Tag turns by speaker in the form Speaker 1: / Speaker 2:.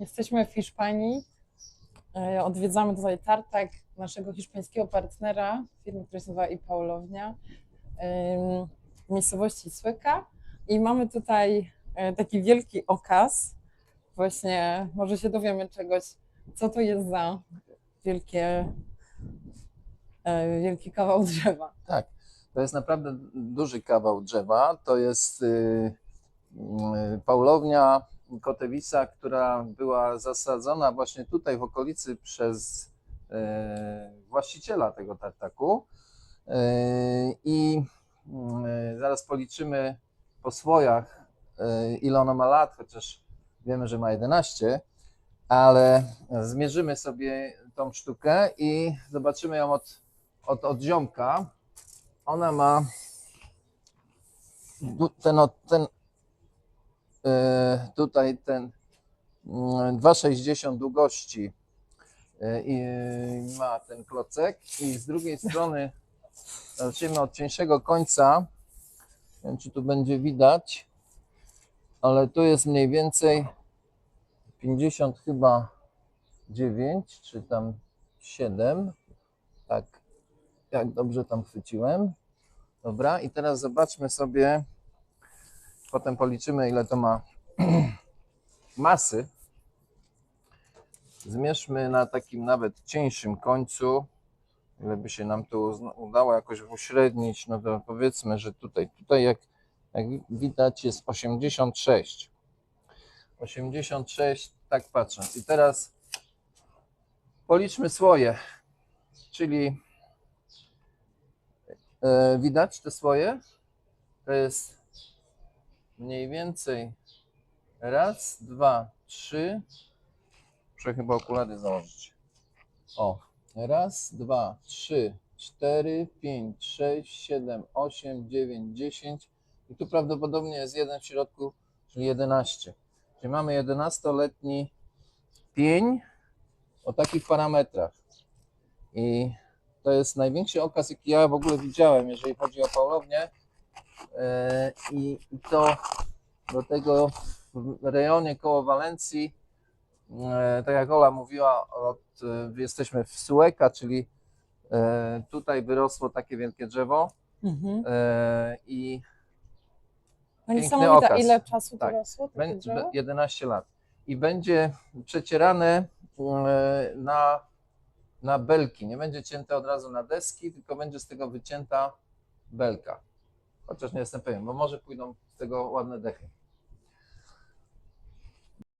Speaker 1: Jesteśmy w Hiszpanii. E, Odwiedzamy tutaj tartak naszego hiszpańskiego partnera, firmy, która się nazywa i Paulownia, em, w miejscowości Słyka. I mamy tutaj e, taki wielki okaz. Właśnie może się dowiemy czegoś, co to jest za wielkie, e, wielki kawał drzewa.
Speaker 2: Tak, to jest naprawdę duży kawał drzewa. To jest y, y, Paulownia Kotewisa, która była zasadzona właśnie tutaj w okolicy przez y, właściciela tego tartaku. Y, I y, zaraz policzymy po swojach, ile ona ma lat, chociaż wiemy, że ma 11, ale zmierzymy sobie tą sztukę i zobaczymy ją od, od, od ziomka. Ona ma ten, ten e, tutaj ten mm, 2,60 długości e, ma ten klocek i z drugiej strony zaczniemy od cieńszego końca. Nie wiem, czy tu będzie widać, ale tu jest mniej więcej 50 chyba 9 czy tam 7. Tak, jak dobrze tam chwyciłem. Dobra, i teraz zobaczmy sobie, potem policzymy, ile to ma masy. Zmierzmy na takim nawet cieńszym końcu, ile by się nam tu udało jakoś uśrednić, no to powiedzmy, że tutaj, tutaj jak, jak widać jest 86. 86, tak patrząc. I teraz policzmy swoje, czyli E, widać te swoje? To jest mniej więcej raz, dwa, trzy. Muszę chyba okulary założyć. O, raz, dwa, trzy, cztery, pięć, sześć, siedem, osiem, dziewięć, dziesięć. I tu prawdopodobnie jest jeden w środku, czyli 11. Czyli mamy 11-letni pień o takich parametrach. I to jest największy okaz, jaki ja w ogóle widziałem, jeżeli chodzi o Paulownię. E, I, to do tego w rejonie koło Walencji, e, tak jak Ola mówiła, od, e, jesteśmy w Sueka, czyli tutaj wyrosło takie wielkie drzewo
Speaker 1: Mhm.
Speaker 2: i
Speaker 1: No
Speaker 2: Piękny okaz.
Speaker 1: ile czasu to
Speaker 2: Tak.
Speaker 1: rosło, takie drzewo?
Speaker 2: 11 lat. I będzie przecierane na, na belki. Nie będzie cięte od razu na deski, tylko będzie z tego wycięta belka. Chociaż nie jestem pewien, bo może pójdą z tego ładne dechy.